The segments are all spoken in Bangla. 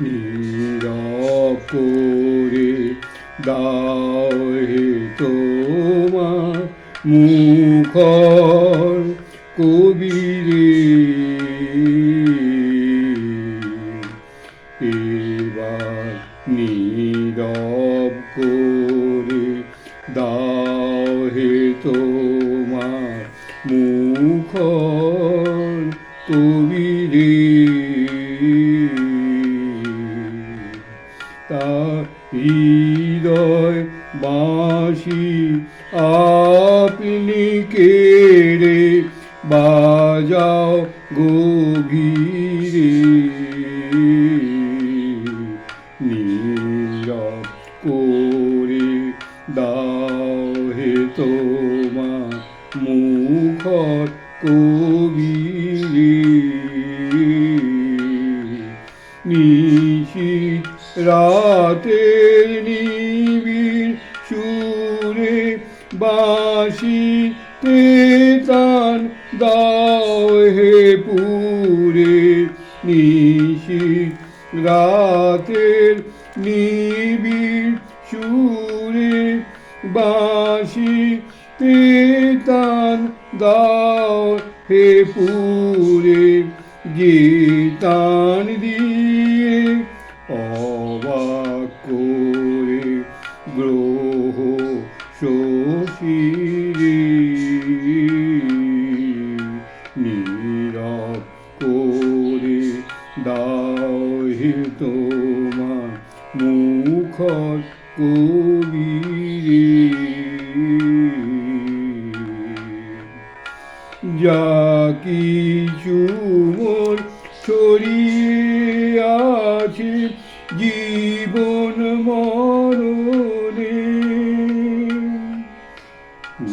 নীরব করে দাও হে তোমার মুখর কবিরে। এবার নীরব করে দাও হে তোমার মুখর কেড়ে বাজাও গভীরে নীরব করে দাও হে তোমার মুখর কবিরে। নিশীত রাতের নিবিড় সুরে বাঁশি রাতের মোর ছড়িয়ে আছে জীবন মরণে।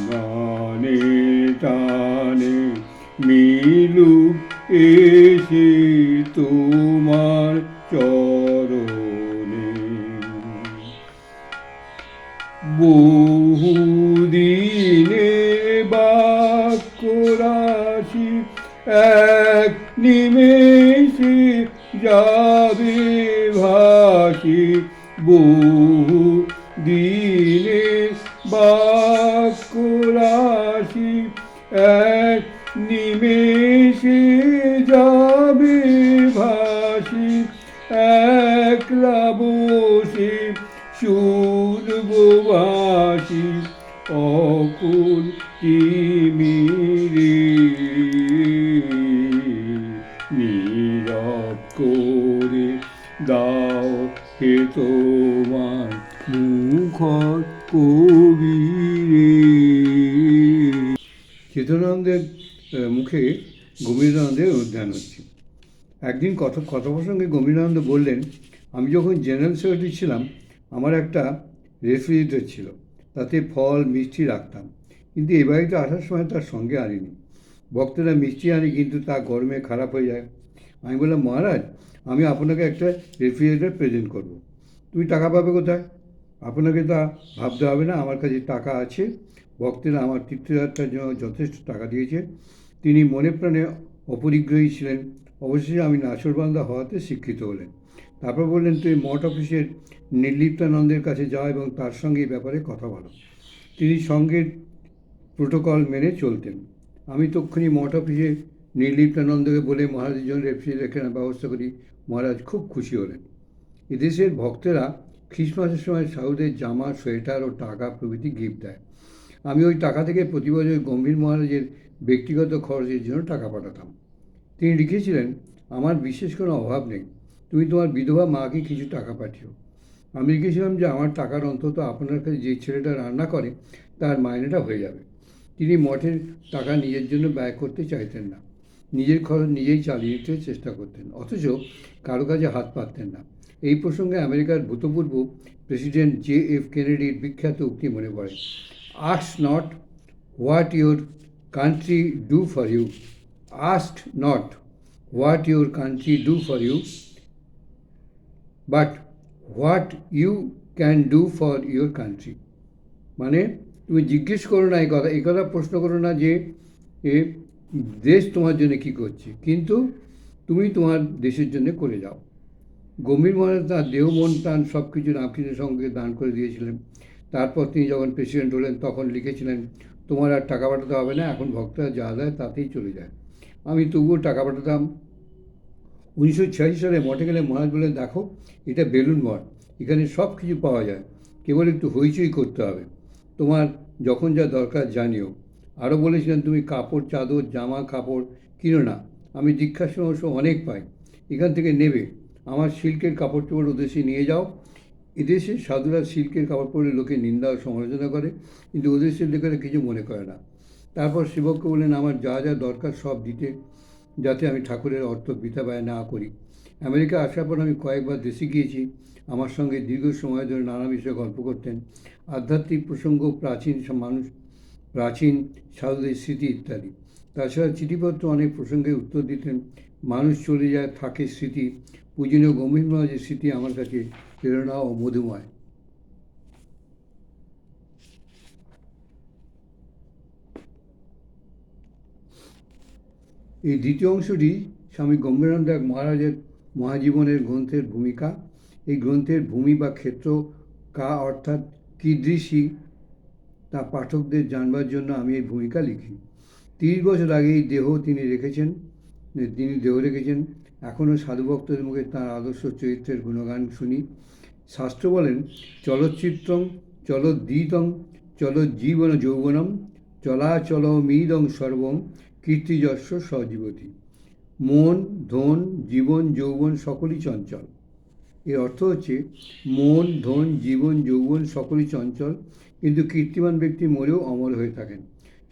গানে টানে মিলুক এসে তোমার চরণে। বহুদিনে বাক্য রাশি এক নিমেষে যাবে ভাসি একলা বসে শুনবাসি অকুল তিমিরে আহ, মুখে গভীরানন্দের উদ্যান হচ্ছে। একদিন কথা কথা প্রসঙ্গে গভীরানন্দ বললেন আমি যখন জেনারেল সেক্রেটারি ছিলাম আমার একটা রেফ্রিজারেটর ছিল। তাতে ফল মিষ্টি রাখতাম। কিন্তু এ বাড়িতে আসার সময় তার সঙ্গে আনিনি। ভক্তরা মিষ্টি আনি কিন্তু তা গরমে খারাপ হয়ে যায়। আমি বললাম মহারাজ আমি আপনাকে একটা রেফ্রিজারেটর প্রেজেন্ট করব। তুমি টাকা পাবে কোথায়? আপনাকে তা ভাবতে হবে না, আমার কাছে টাকা আছে। ভক্তেরা আমার তীর্থযাত্রার জন্য যথেষ্ট টাকা দিয়েছে। তিনি মনে প্রাণে অপরিগ্রহী ছিলেন। অবশেষে আমি নাচরবান্ধা হওয়াতে শিক্ষিত হলেন। তারপর বললেন, তুই মঠ অফিসের নির্লিপ্তানন্দের কাছে যাও এবং তার সঙ্গে এই ব্যাপারে কথা বলো। তিনি সঙ্গের প্রোটোকল মেনে চলতেন। আমি তক্ষুনি মঠ অফিসে নির্লিপ্তানন্দকে বলে মহারাজের জন্য রেফ্রিজারেটর কেনার ব্যবস্থা করি। মহারাজ খুব খুশি হলেন। এদেশের ভক্তেরা খ্রিসমাসের সময় সাউদের জামা, সোয়েটার ও টাকা প্রভৃতি গিফট দেয়। আমি ওই টাকা থেকে প্রতি বছর গম্ভীর মহারাজের ব্যক্তিগত খরচের জন্য টাকা পাঠাতাম। তিনি লিখেছিলেন, আমার বিশেষ কোনো অভাব নেই। তুমি তোমার বিধবা মাকে কিছু টাকা পাঠিও। আমি লিখেছিলাম যে, আমার টাকার অন্তত আপনার কাছে যে ছেলেটা রান্না করে, তার মাইনেটা হয়ে যাবে। তিনি মঠের টাকা নিজের জন্য ব্যয় করতে চাইতেন না। নিজের খরচ নিজেই চালিয়ে নিতে চেষ্টা করতেন। অথচ কারও কাছে হাত পাততেন না। এই প্রসঙ্গে আমেরিকার ভূতপূর্ব প্রেসিডেন্ট জে এফ কেনেডির বিখ্যাত উক্তি মনে পড়ে। Ask not what your country do for you ask not what your country do for you but what you can do for your country মানে তুমি জিজ্ঞেস করো না এই কথা এই কথা প্রশ্ন করো না যে, এ, দেশ তোমার জন্য কী করছে, কিন্তু তুমি তোমার দেশের জন্য করে যাও। গম্ভীর মহারাজ তাঁর দেহ, মন, প্রাণ সব কিছু রামকৃষ্ণের সঙ্গে দান করে দিয়েছিলেন। তারপর তিনি যখন প্রেসিডেন্ট হলেন, তখন লিখেছিলেন, তোমার আর টাকা পাঠাতে হবে না, এখন ভক্তরা যা দেয় তাতেই চলে যায়। আমি তবুও টাকা পাঠাতাম। উনিশশো ছিয়াশি সালে মঠে গেলে মহারাজ বললেন, দেখো, এটা বেলুন মঠ, এখানে সব কিছু পাওয়া যায়, কেবল একটু হইচই করতে হবে। তোমার যখন যা দরকার জানিও। আরও বলেছিলেন, তুমি কাপড়, চাদর, জামা, কাপড় কিনো না, আমি দীক্ষার সময় অনেক পাই, এখান থেকে নেবে। আমার সিল্কের কাপড় চোপড় ওদেশে নিয়ে যাও। এদেশে সাধুরা সিল্কের কাপড় পরে লোকে নিন্দা ও সমালোচনা করে, কিন্তু ওদেশের লোকেরা কিছু মনে করে না। তারপর শিবককে বললেন, আমার যা যা দরকার সব দিতে, যাতে আমি ঠাকুরের অর্থ বৃথা ব্যয় না করি। আমেরিকা আসার পর আমি কয়েকবার দেশে গিয়েছি। আমার সঙ্গে দীর্ঘ সময় ধরে নানা বিষয়ে গল্প করতেন। আধ্যাত্মিক প্রসঙ্গ, প্রাচীন মানুষ, প্রাচীন সাধুদের স্মৃতি ইত্যাদি। তাছাড়া চিঠিপত্র অনেক প্রসঙ্গে উত্তর দিতেন। মানুষ চলে যায়, থাকে স্মৃতি। পূজনীয় গম্ভীর মহারাজের স্মৃতি আমার কাছে প্রেরণা ও মধুময়। এই দ্বিতীয় অংশটি স্বামী গম্ভীরানন্দ মহারাজের মহাজীবনের গ্রন্থের ভূমিকা। এই গ্রন্থের ভূমি বা ক্ষেত্র কা অর্থাৎ কীদৃশী তা পাঠকদের জানবার জন্য আমি এই ভূমিকা লিখি। তিরিশ বছর আগে এই দেহ তিনি রেখেছেন। তিনি দেহ রেখেছেন এখনও সাধুভক্তদের মুখে তাঁর আদর্শ চরিত্রের গুণগান শুনি। শাস্ত্র বলেন, চলচ্চিত্রং চলদ্দীতং চলজ্জীবন যৌবনম চলাচল মিদং সর্বং কীর্তিযস্য সজীবতী। মন, ধন, জীবন, যৌবন সকলই চঞ্চল। এর অর্থ হচ্ছে, মন, ধন, জীবন, যৌবন সকলই চঞ্চল, কিন্তু কীর্তিমান ব্যক্তি মরেও অমর হয়ে থাকেন।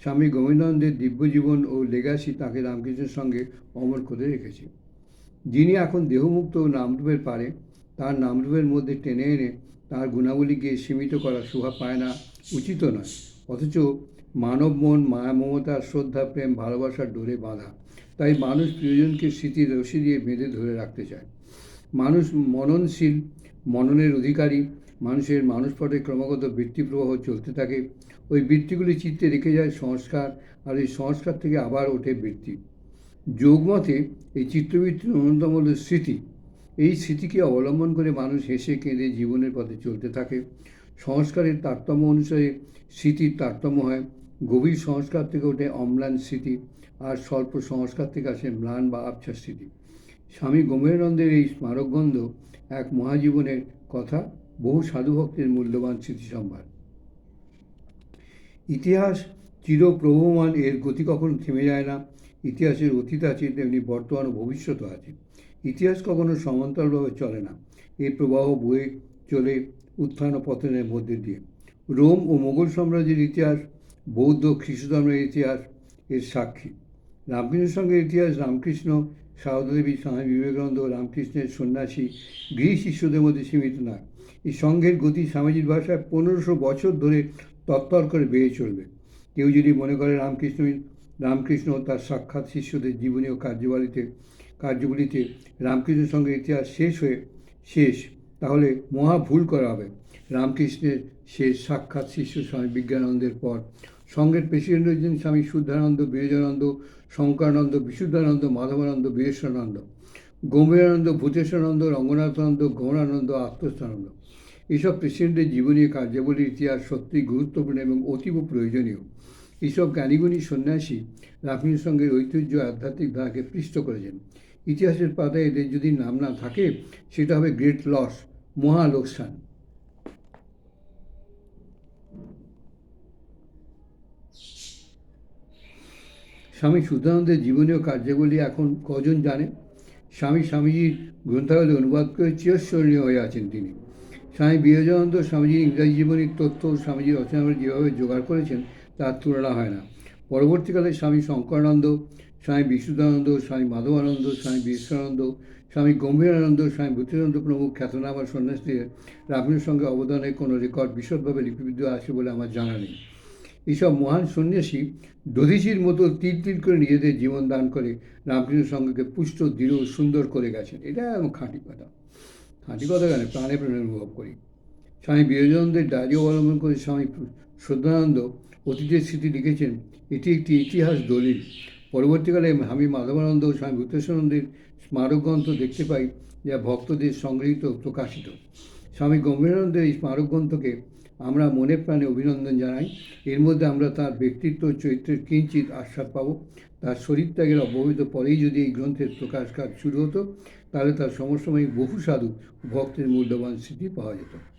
স্বামী গোবিন্দানন্দের দিব্য জীবন ও লেগাসি তাকে রামকৃষ্ণের সঙ্গে অমর করে রেখেছে। যিনি এখন দেহমুক্ত ও নামরূপের পারে, তার নামরূপের মধ্যে টেনে এনে তার গুণাবলীকে সীমিত করা শোভা পায় না, উচিত নয়। অথচ মানব মন, মায়া মমতা শ্রদ্ধা, প্রেম, ভালোবাসার ডোরে বাঁধা। তাই মানুষ প্রিয়জনকে স্মৃতির রশি দিয়ে বেঁধে ধরে রাখতে চায়। মানুষ মননশীল, মননের অধিকারী মানুষের মানুষ পটে ক্রমাগত বৃত্তি প্রবাহ চলতে থাকে। ওই বৃত্তিগুলি চিত্তে রেখে যায় সংস্কার, আর এই সংস্কার থেকে আবার ওঠে বৃত্তি। যোগমতে এই চিত্রবৃত্তির অন্যতম হল স্মৃতি। এই স্মৃতিকে অবলম্বন করে মানুষ হেসে কেঁদে জীবনের পথে চলতে থাকে। সংস্কারের তারতম্য অনুসারে স্মৃতির তারতম্য হয়। গভীর সংস্কার থেকে ওঠে অম্লান স্মৃতি, আর স্বল্প সংস্কার থেকে আসে ম্লান বা আবছা স্মৃতি। স্বামী গম্ভীরানন্দের এই স্মারকগন্ধ এক মহাজীবনের কথা বহু সাধুভক্তের মূল্যবান স্মৃতি সম্ভার। ইতিহাস চিরপ্রবহমান, এর গতি কখনো থেমে যায় না। ইতিহাসের অতীত আছে, তেমনি বর্তমান ও ভবিষ্যৎও আছে। ইতিহাস কখনো সমান্তরালভাবে চলে না। এই প্রবাহ বয়ে চলে উত্থান ও পতনের মধ্যে দিয়ে। রোম ও মোগল সাম্রাজ্যের ইতিহাস, বৌদ্ধ খ্রিস্টধর্মের ইতিহাস এর সাক্ষী। রামকৃষ্ণের সঙ্গে ইতিহাস, রামকৃষ্ণ সারদাদেবী স্বামী বিবেকানন্দ রামকৃষ্ণের সন্ন্যাসী গৃহ শিষ্যদের মধ্যে সীমিত না এই সংঘের গতি স্বামীজির ভাষায় পনেরোশো বছর ধরে তত্তর করে বেড়ে চলবে। কেউ যদি মনে করে রামকৃষ্ণ রামকৃষ্ণ তার সাক্ষাৎ শিষ্যদের জীবনী ও কার্যবলিতে কার্যবলিতে রামকৃষ্ণের সঙ্গে ইতিহাস শেষ হয়ে, শেষ, তাহলে মহা ভুল করা হবে। রামকৃষ্ণের শেষ সাক্ষাৎ শিষ্য স্বামী বিজ্ঞানন্দের পর সঙ্গের প্রেসিডেন্ট হয়েছেন স্বামী শুদ্ধানন্দ বিরজানন্দ শঙ্করানন্দ, বিশুদ্ধানন্দ, মাধবানন্দ, বীরেশ্বরানন্দ, গম্ভীরানন্দ, ভূতেশ্বরানন্দ, রঙ্গনাথানন্দ, গৌরানন্দ, আত্মস্থানন্দ। এইসব প্রেসিডেন্টের জীবনী কার্যাবলীর ইতিহাস সত্যিই গুরুত্বপূর্ণ এবং অতীব প্রয়োজনীয়। এইসব জ্ঞানীগুণী সন্ন্যাসী রামকৃষ্ণ সঙ্গে ঐতিহ্য, আধ্যাত্মিক ধারাকে পৃষ্ঠ করেছেন। ইতিহাসের পাতায় এদের যদি নাম না থাকে, সেটা হবে গ্রেট লস মহা লোকসান স্বামী সুধানন্দের জীবনীয় কার্যাবলী এখন কজন জানে? স্বামী স্বামীজির গ্রন্থাবলী অনুবাদ করে চিরস্মরণীয় হয়ে আছেন তিনি। স্বামী বিবেকানন্দ স্বামীজির ইংরাজি জীবনীর তথ্য স্বামীজির রচনাবলী যেভাবে জোগাড় করেছেন, তার তুলনা হয় না। পরবর্তীকালে স্বামী শঙ্করানন্দ, স্বামী বিশুদ্ধানন্দ স্বামী মাধবানন্দ, স্বামী বিশ্বরানন্দ স্বামী গম্ভীরানন্দ, স্বামী ভূতিরানন্দ প্রমুখ খ্যাতনামা সন্ন্যাসীদের রামকৃষ্ণের সঙ্গে অবদানের কোনো রেকর্ড বিশদভাবে লিপিবদ্ধ আছে বলে আমার জানা নেই। এইসব মহান সন্ন্যাসী দধিচির মতো তিল তিল করে নিজেদের জীবন দান করে রামকৃষ্ণ সঙ্গকে পুষ্ট, দৃঢ় সুন্দর করে গেছেন। এটা খাঁটি কথা। খাঁটি কথা কেন? প্রাণে প্রাণে অনুভব করি। স্বামী বিবেকানন্দের ডায়েরি অবলম্বন করে স্বামী শ্রদ্ধানন্দ অতীতের স্মৃতি লিখেছেন, এটি একটি ইতিহাস দলিল। পরবর্তীকালে আমি মাধবানন্দ ও স্বামী ভূতেশ্বরানন্দের স্মারক গ্রন্থ দেখতে পাই, যা ভক্তদের সংগৃহীত প্রকাশিত। স্বামী গম্ভীরানন্দের এই স্মারক গ্রন্থকে আমরা মনে প্রাণে অভিনন্দন জানাই। এর মধ্যে আমরা তার ব্যক্তিত্ব, চরিত্রের কিঞ্চিত আস্বাদ পাব। তার শরীরত্যাগের অব্যবহিত পরেই যদি এই গ্রন্থের প্রকাশ কাজ শুরু হতো, তাহলে তার সমসাময়িক বহু সাধু, ভক্তের মূল্যবান স্মৃতি পাওয়া যেত।